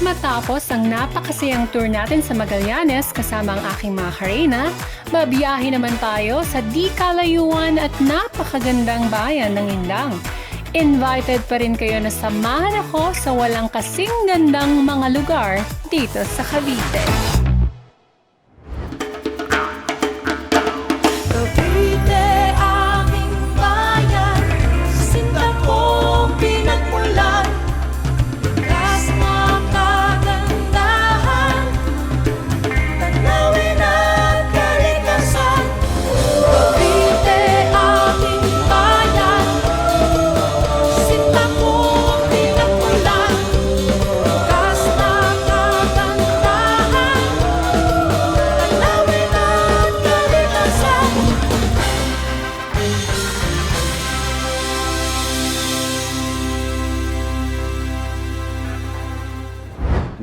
Matapos ang napakasayang tour natin sa Magallanes kasama ang aking mga karena, babiyahe naman tayo sa di kalayuan at napakagandang bayan ng Indang. Invited pa rin kayo na samahan ako sa walang kasing gandang mga lugar dito sa Cavite.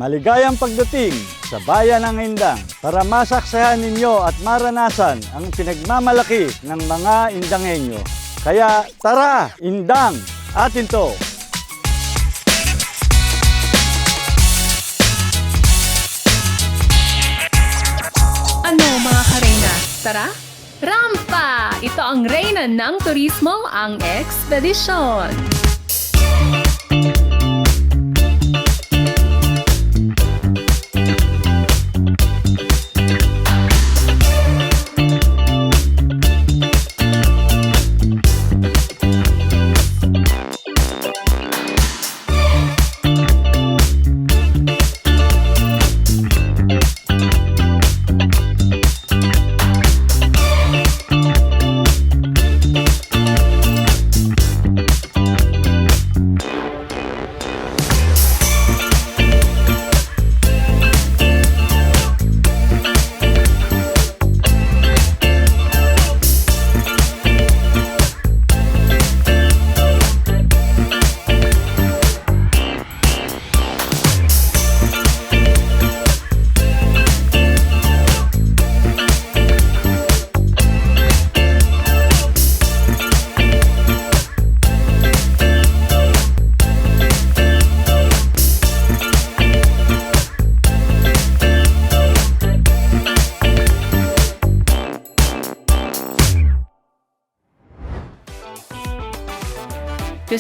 Maligayang pagdating sa bayan ng Indang para masaksayan ninyo at maranasan ang pinagmamalaki ng mga Indangenyo. Kaya tara, Indang, atin to! Ano mga karena? Tara! Rampa! Ito ang reyna ng turismo, ang ekspedisyon.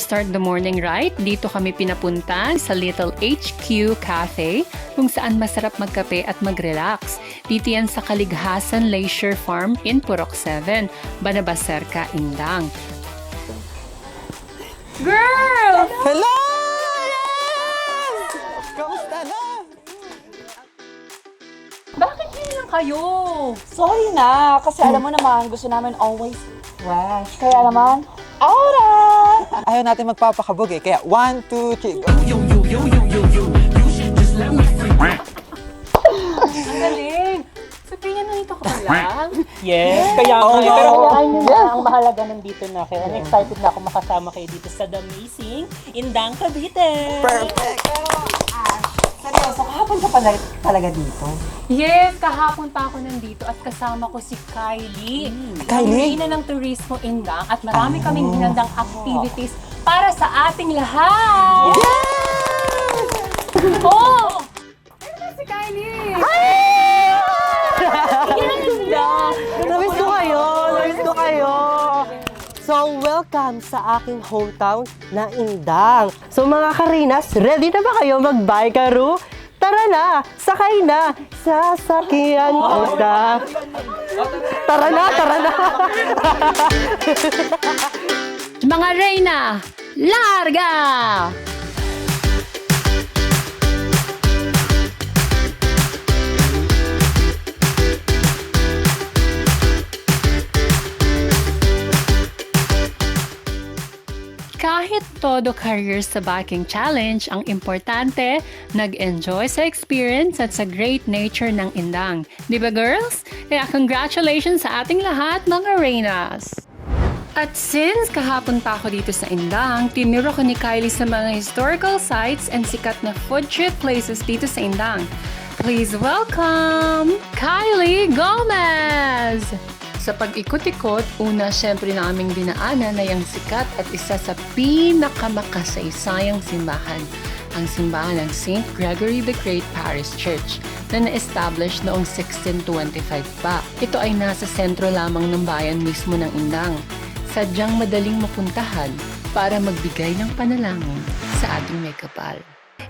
Start the morning right, dito kami pinapunta sa Little HQ Cafe kung saan masarap magkape at mag-relax. Dito yan sa Kalighasan Leisure Farm in Purok 7, Banabaserca, Indang. Girl! Hello! Kamusta na? Bakit yun lang kayo? Sorry na, kasi alam mo naman, gusto namin always fresh. Kaya naman, aura! Ayaw natin magpapakabog eh. Kaya one, two, three, go. Ang galing! Sabihin na nito ka pala. Yes, kaya nga. Oo. eh. Pero yun na, ang mahalaga nandito na kayo. And excited na ako makasama kayo dito sa The Missing Indang Cavite. Perfect! Kahapon ka pala talaga dito. Yes, kahapon pa ako nandito at kasama ko si Kylie. Kylie? Ang ina ng turismo Indang at marami kaming ginandang activities para sa ating lahat. Yes! Oh! Ano si Kylie? Namiss ko kayo! Namiss ko kayo! So, welcome sa aking hometown na Indang. So, mga Karinas, ready na ba kayo mag-bike Tara na! Sakay na! Sasakyan ko na! Tara na! Tara na! Mga Reyna, larga! Kahit todo career sa biking challenge, ang importante, nag-enjoy sa experience at sa great nature ng Indang. Di ba girls? Kaya congratulations sa ating lahat mga Reynas! At since kahapon pa ako dito sa Indang, tinuro ko ni Kylie sa mga historical sites and sikat na food trip places dito sa Indang. Please welcome Kylie Gomez! Sa pag-ikot-ikot, una syempre naming dinaanan na yung sikat at isa sa pinakamakasaysayang simbahan, ang simbahan ng St. Gregory the Great Parish Church na na-establish noong 1625 pa. Ito ay nasa sentro lamang ng bayan mismo ng Indang. Sadyang madaling mapuntahan para magbigay ng panalangin sa ating may kapal.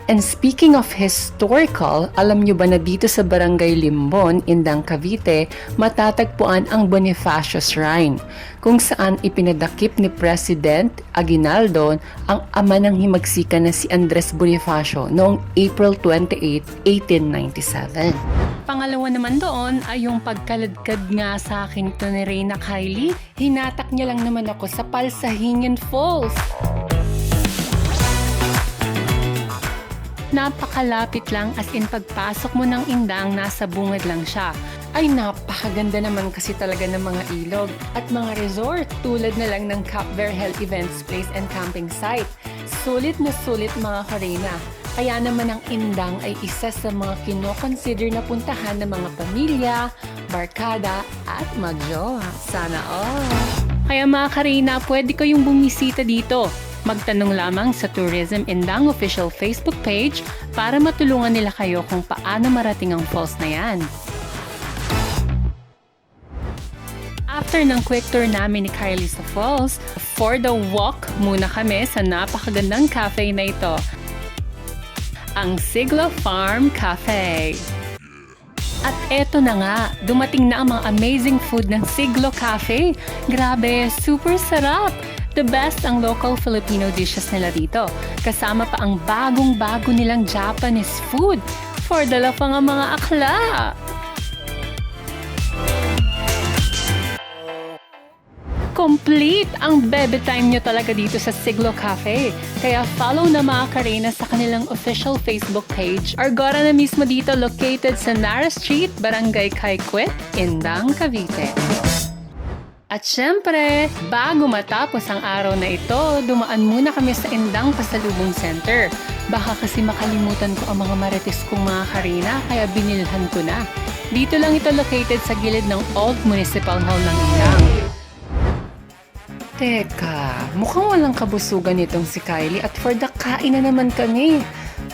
And speaking of historical, alam nyo ba na dito sa Barangay Limbon, Indang Cavite, matatagpuan ang Bonifacio Shrine, kung saan ipinadakip ni President Aguinaldo ang ama ng himagsikan na si Andres Bonifacio noong April 28, 1897. Pangalawa naman doon ay yung pagkaladkad nga sa akin to ni Reyna Kylie. Hinatak niya lang naman ako sa Palsahingin Falls. Napakalapit lang as in pagpasok mo ng indang nasa bungad lang siya. Ay napakaganda naman kasi talaga ng mga ilog at mga resort tulad na lang ng Cap Verhel Events Place and Camping Site. Sulit na sulit mga karena. Kaya naman ang indang ay isa sa mga kinoconsider na puntahan ng mga pamilya, barkada at magjowa. Sana all! Kaya mga karina, pwede kayong bumisita dito. Magtanong lamang sa Tourism Indang official Facebook page para matulungan nila kayo kung paano marating ang falls na yan. After ng quick tour namin ni Kylie sa falls, for the walk muna kami sa napakagandang cafe na ito. Ang Siglo Farm Cafe. At eto na nga, dumating na ang mga amazing food ng Siglo Cafe. Grabe, super sarap! The best ang local Filipino dishes nila dito. Kasama pa ang bagong-bago nilang Japanese food. For dala pa nga mga akla! Complete ang bebe time nyo talaga dito sa Siglo Cafe. Kaya follow na mga karena sa kanilang official Facebook page. Argora na mismo dito located sa Nara Street, Barangay Kaykwet, Indang, Cavite. At syempre, bago matapos ang araw na ito, dumaan muna kami sa Indang Pasalubong Center. Baka kasi makalimutan ko ang mga marites kong mga karina, kaya binilhan ko na. Dito lang ito located sa gilid ng Old Municipal Hall ng Indang. Teka, mukhang walang kabusugan itong si Kylie at for the kain na naman kami.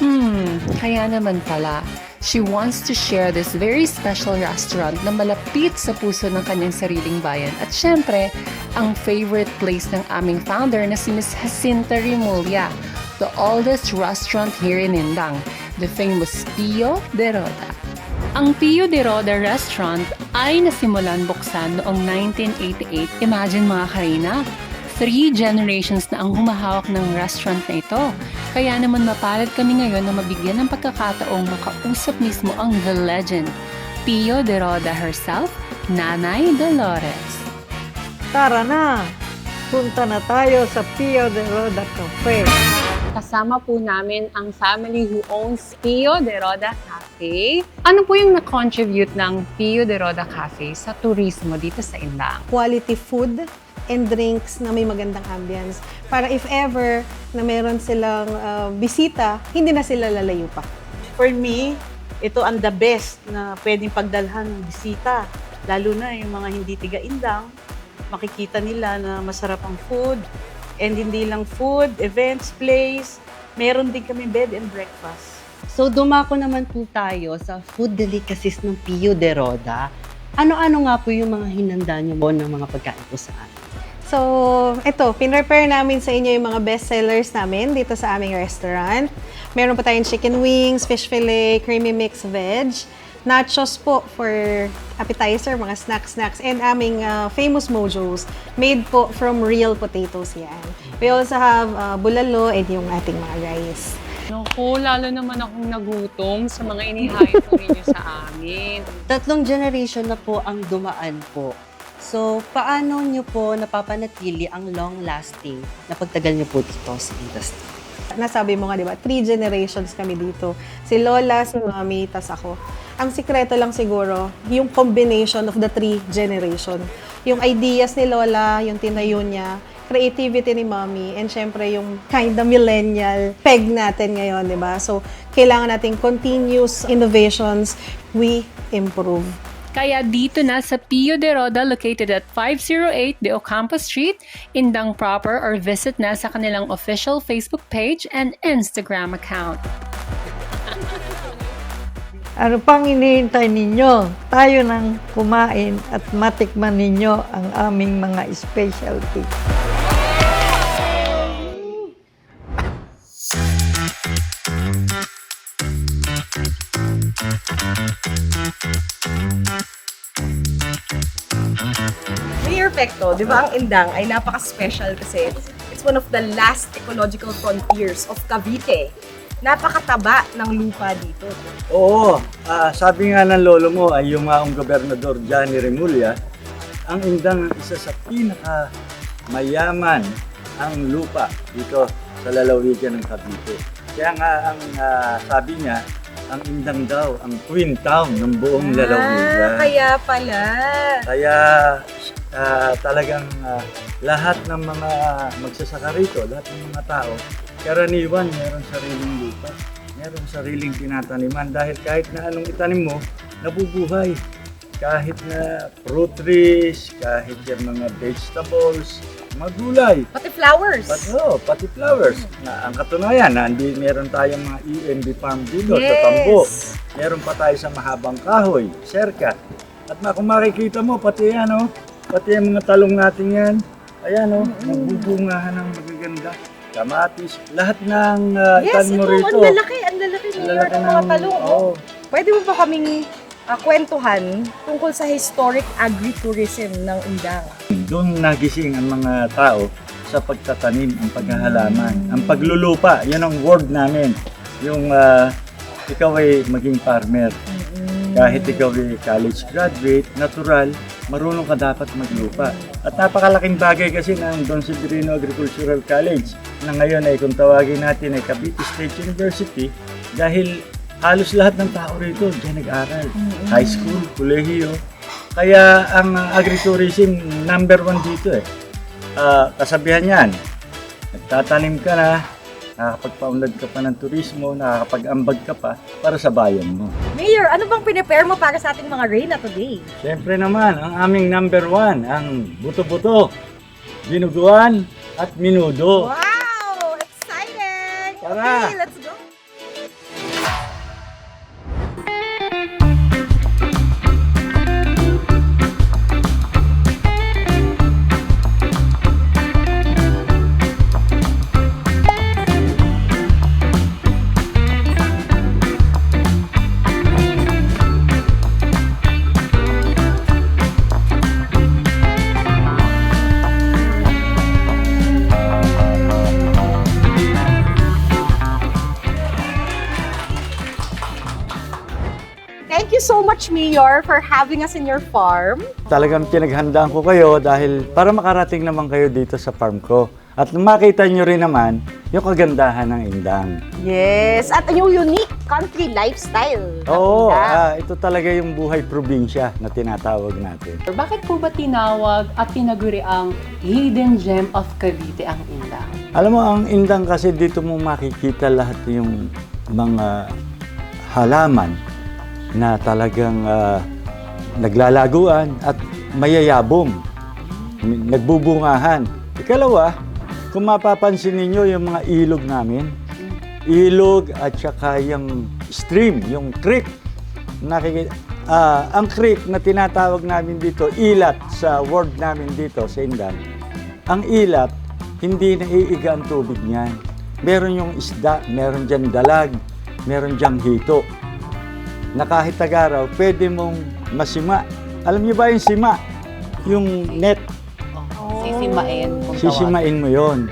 Hmm, kaya naman pala. She wants to share this very special restaurant na malapit sa puso ng kanyang sariling bayan. At syempre, ang favorite place ng aming founder na si Miss Jacinta Rimulya, the oldest restaurant here in Indang, the famous Pio de Roda. Ang Pio de Roda Restaurant ay nasimulan buksan noong 1988. Imagine mga karina, three generations na ang humahawak ng restaurant na ito. Kaya naman mapalad kami ngayon na mabigyan ng pagkakataong makausap mismo ang The Legend, Pio de Roda herself, Nanay Dolores. Tara na! Punta na tayo sa Pio de Roda Cafe. Kasama po namin ang family who owns Pio de Roda Cafe. Ano po yung na-contribute ng Pio de Roda Cafe sa turismo dito sa Indang? Quality food and drinks na may magandang ambience. Para if ever na meron silang uh, bisita, hindi na sila lalayo pa. For me, ito ang the best na pwedeng pagdalhan ng bisita. Lalo na yung mga hindi tiga-indang, makikita nila na masarap ang food. And hindi lang food, events, plays, meron din kami bed and breakfast. So dumako naman po tayo sa food delicacies ng Pio de Roda. Ano-ano nga po yung mga hinanda niyo mo ng mga pagkain po sa atin? So, ito, pinrepare namin sa inyo yung mga best sellers namin dito sa aming restaurant. Meron pa tayong chicken wings, fish fillet, creamy mixed veg, nachos po for appetizer, mga snacks-snacks, and aming uh, famous mojos made po from real potatoes yan. We also have uh, bulalo and yung ating mga rice. Naku, lalo naman akong nagutom sa mga inihain po ninyo sa amin. Tatlong generation na po ang dumaan po. So, paano niyo po napapanatili ang long-lasting na pagtagal niyo po dito sa industry? Nasabi mo nga, di ba, three generations kami dito. Si Lola, si Mami, tas ako. Ang sikreto lang siguro, yung combination of the three generation. Yung ideas ni Lola, yung tinayo niya, creativity ni Mami, and syempre yung kind of millennial peg natin ngayon, di ba? So, kailangan nating continuous innovations, we improve. Kaya dito na sa Pio de Roda located at 508 de Ocampo Street, Indang proper or visit na sa kanilang official Facebook page and Instagram account. Ano pang iniintay ninyo? Tayo nang kumain at matikman ninyo ang aming mga specialty. Mayor Pecto, di ba ang Indang ay napaka-special kasi it's one of the last ecological frontiers of Cavite. Napakataba ng lupa dito. Oo, ah, sabi nga ng lolo mo ay yung maong gobernador Johnny Remulla, ang indang ang isa sa pinaka mayaman ang lupa dito sa lalawigan ng Cavite. Kaya nga ang ah, sabi niya, ang indang daw ang twin town ng buong lalawigan. Ah, kaya pala. Kaya ah, talagang ah, lahat ng mga magsasaka rito, lahat ng mga tao, karaniwan meron sariling lupa, meron sariling tinataniman dahil kahit na anong itanim mo, nabubuhay. Kahit na fruit trees, kahit yung mga vegetables, mga gulay, Pati flowers. Pati, oh, pati flowers. Na, ang katunayan, na hindi meron tayong mga EMB farm dito sa Tambo. Meron pa tayo sa Mahabang Kahoy, Serka. At kung makikita mo, pati yan, oh, pati yung mga talong natin yan, ayan, oh, nagbubungahan ng magaganda. Kamatis, lahat ng uh, Yes, itan mo ito, rito. ang lalaki, ang lalaki Ang lalaki ng mga talong. oh. Pwede mo ba kaming ah, kwentuhan tungkol sa historic agritourism ng Indang? Doon nagising ang mga tao sa pagtatanim, ang paghahalaman, ang paglulupa. Yan ang word namin. Yung ah, ikaw ay maging farmer. Kahit ikaw ay college graduate, natural, marunong ka dapat maglupa. At napakalaking bagay kasi ng Don Severino Agricultural College na ngayon ay kung tawagin natin ay Cavite State University dahil halos lahat ng tao rito diyan nag-aral. High school, kolehiyo. Kaya ang uh, agritourism number one dito eh. Ah, kasabihan yan, nagtatanim ka na, nakakapagpaunlad ka pa ng turismo, nakakapag-ambag ka pa para sa bayan mo. Mayor, ano bang pinipare mo para sa ating mga Reyna today? Siyempre naman, ang aming number one, ang buto-buto, binuguan at minudo. Wow! Exciting! Tara! Okay, let's Mayor, for having us in your farm. Talagang pinaghandaan ko kayo dahil para makarating naman kayo dito sa farm ko. At makita nyo rin naman yung kagandahan ng indang. Yes, at yung unique country lifestyle. ng Oo, Indang. ah, ito talaga yung buhay probinsya na tinatawag natin. Bakit po ba tinawag at tinaguri ang hidden gem of Cavite ang Indang? Alam mo, ang indang kasi dito mo makikita lahat yung mga halaman na talagang ah, naglalaguan at mayayabong, nagbubungahan. Ikalawa, kung mapapansin ninyo yung mga ilog namin, ilog at saka yung stream, yung creek. Nakikita, ah, ang creek na tinatawag namin dito, ilat sa word namin dito sa Indang. Ang ilat, hindi naiiga ang tubig niyan. Meron yung isda, meron dyan dalag, meron dyan hito. Na kahit tagaraw, pwede mong masima. Alam niyo ba yung sima? Yung net, Sisimain kung sisimain mo yon.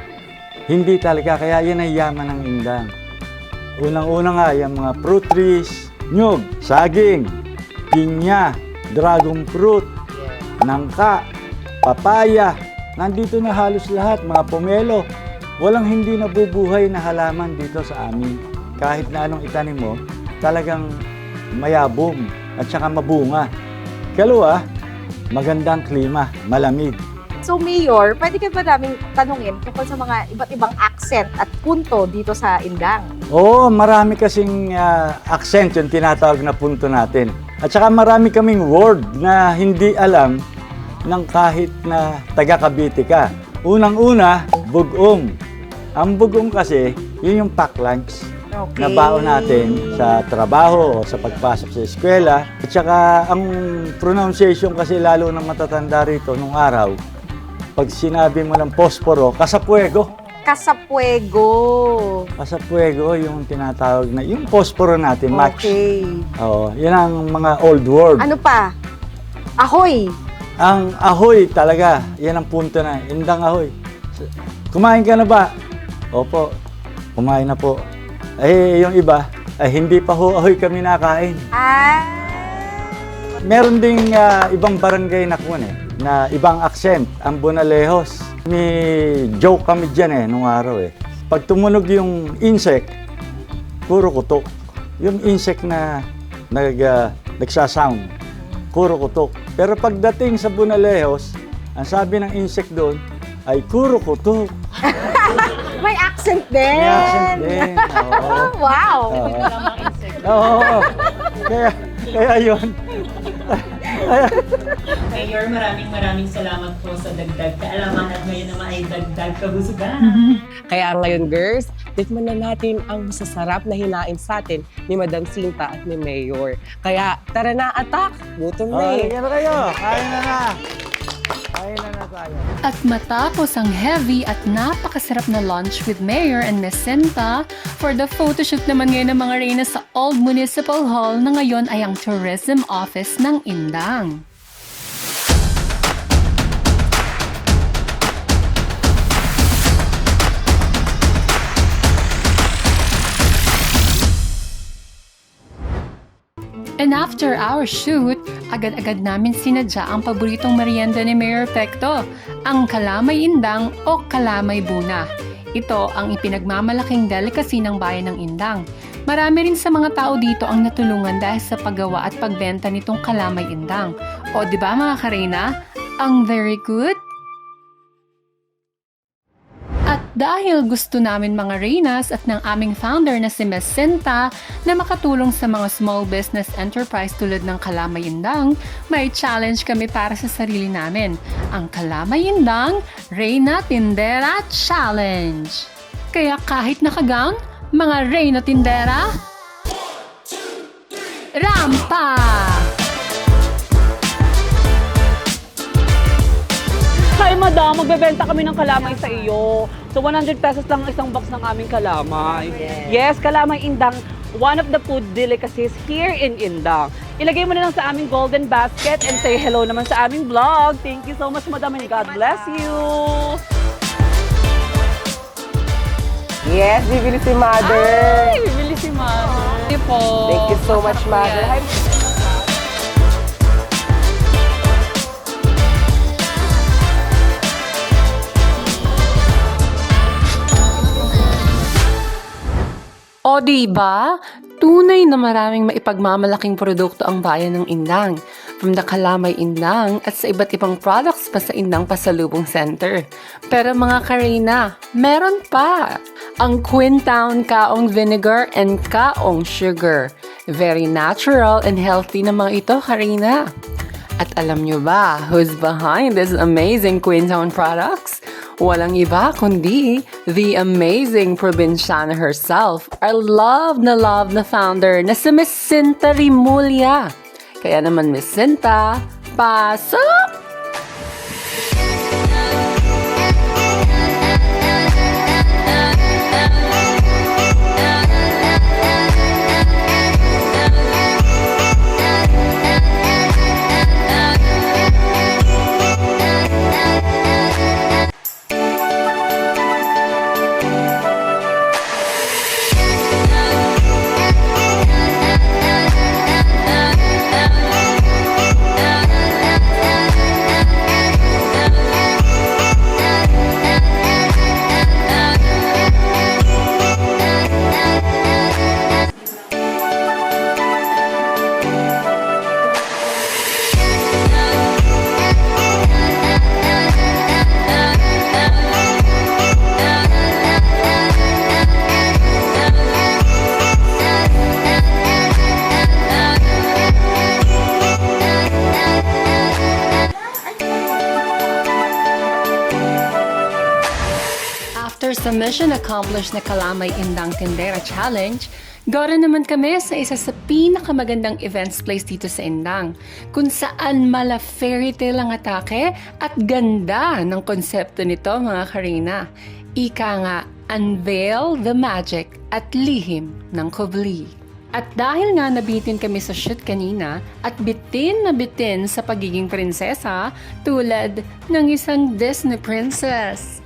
Hindi talaga, kaya yan ay yaman ng indang. Unang-una nga, yung mga fruit trees, nyug, saging, pinya, dragon fruit, nangka, papaya, nandito na halos lahat, mga pomelo. Walang hindi nabubuhay na halaman dito sa amin. Kahit na anong itanim mo, talagang mayabong at saka mabunga. Kalawa, magandang klima, malamig. So, Mayor, pwede ka ba namin tanungin tungkol sa mga iba't ibang accent at punto dito sa Indang? Oo, marami kasing ah, accent yung tinatawag na punto natin. At saka marami kaming word na hindi alam ng kahit na taga Cavite ka. Unang-una, bugong. Ang bugong kasi, yun yung pack lunch na baon natin sa trabaho o sa pagpasok sa eskwela. At saka ang pronunciation kasi lalo na matatanda rito nung araw, pag sinabi mo ng posporo, kasapuego. Kasapuego. Kasapuego yung tinatawag na, yung posporo natin, match. Okay. Oo, yan ang mga old word. Ano pa? Ahoy. Ang ahoy talaga, yan ang punto na, indang ahoy. Kumain ka na ba? Opo, kumain na po. Eh, yung iba, ay hindi pa ho ahoy kami nakain. Ah. Meron ding ah, ibang barangay na kuwan eh, na ibang accent, ang Bonalejos. May joke kami dyan eh, nung araw eh. Pag tumunog yung insect, puro kutok. Yung insect na nag, ah, nagsasound, puro kutok. Pero pagdating sa Bonalejos, ang sabi ng insect doon ay puro kutok. May accent din. May accent din. Oo. wow. Oo. Kaya, kaya yun. Mayor, maraming maraming salamat po sa dagdag kaalaman at ngayon naman ay dagdag kabusugan. Kaya ngayon, girls, tikman na natin ang masasarap na hinain sa atin ni Madam Sinta at ni Mayor. Kaya tara na, attack! Gutom na Oh, eh. sige na kayo. Kain na na. At matapos ang heavy at napakasarap na lunch with Mayor and Miss Sinta, for the photoshoot naman ngayon ng mga reyna sa Old Municipal Hall na ngayon ay ang Tourism Office ng Indang. And after our shoot, agad-agad namin sinadya ang paboritong merienda ni Mayor Pecto, ang kalamay indang o kalamay buna. Ito ang ipinagmamalaking delicacy ng bayan ng Indang. Marami rin sa mga tao dito ang natulungan dahil sa paggawa at pagbenta nitong kalamay indang. O di ba mga karina? Ang very good at dahil gusto namin mga Reynas at ng aming founder na si Ms. Sinta na makatulong sa mga small business enterprise tulad ng Kalamay Indang, may challenge kami para sa sarili namin, ang Kalamay Indang Reyna Tindera Challenge. Kaya kahit nakagown, mga Reyna Tindera, Rampa! Hi, madam. Magbebenta kami ng kalamay sa iyo. So, 100 pesos lang ang isang box ng aming kalamay. Yes, kalamay indang. One of the food delicacies here in Indang. Ilagay mo na lang sa aming golden basket and say hello naman sa aming vlog. Thank you so much, madam, and God bless you. Yes, bibili si Mother. Ay, bibili si Mother. Thank you po. Thank you so much, Mother. Hi, O di ba? Tunay na maraming maipagmamalaking produkto ang bayan ng Indang. From the Kalamay Indang at sa iba't ibang products pa sa Indang Pasalubong Center. Pero mga Karina, meron pa! Ang Quintown Kaong Vinegar and Kaong Sugar. Very natural and healthy na mga ito, Karina. At alam nyo ba who's behind this amazing Quintown products? Walang iba kundi the amazing Provinciana herself, our love na love na founder na si Miss Cinta Rimulya. Kaya naman Miss Cinta, pasok! Sa mission accomplished na Kalamay Indang Tindera Challenge, Gora naman kami sa isa sa pinakamagandang events place dito sa Indang, kung saan mala fairy tale ang atake at ganda ng konsepto nito mga Karina. Ika nga, unveil the magic at lihim ng Kubli. At dahil nga nabitin kami sa shoot kanina at bitin na bitin sa pagiging prinsesa tulad ng isang Disney princess.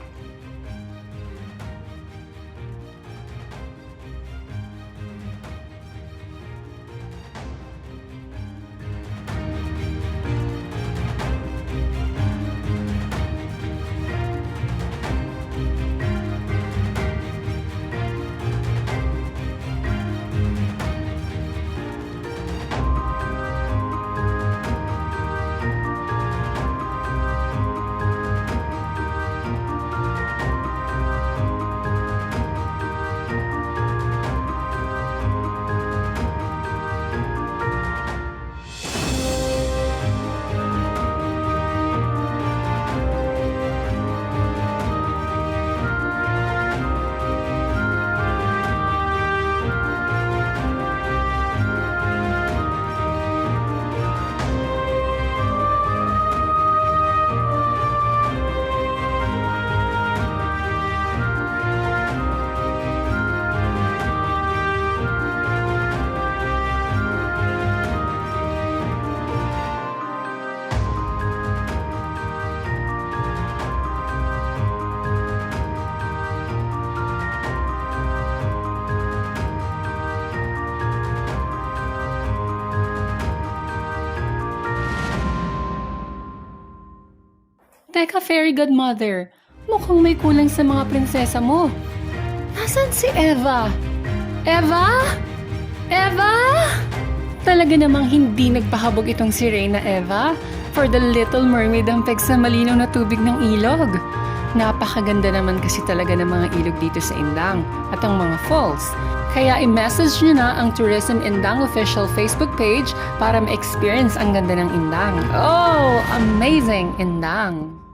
Teka, fairy godmother, mukhang may kulang sa mga prinsesa mo. Nasaan si Eva? Eva? Eva? Talaga namang hindi nagpahabog itong si Reyna Eva for the Little Mermaid ang peg sa malinaw na tubig ng ilog. Napakaganda naman kasi talaga ng mga ilog dito sa Indang at ang mga falls. Kaya i-message nyo na ang Tourism Indang official Facebook page para ma-experience ang ganda ng Indang. Oh, amazing Indang!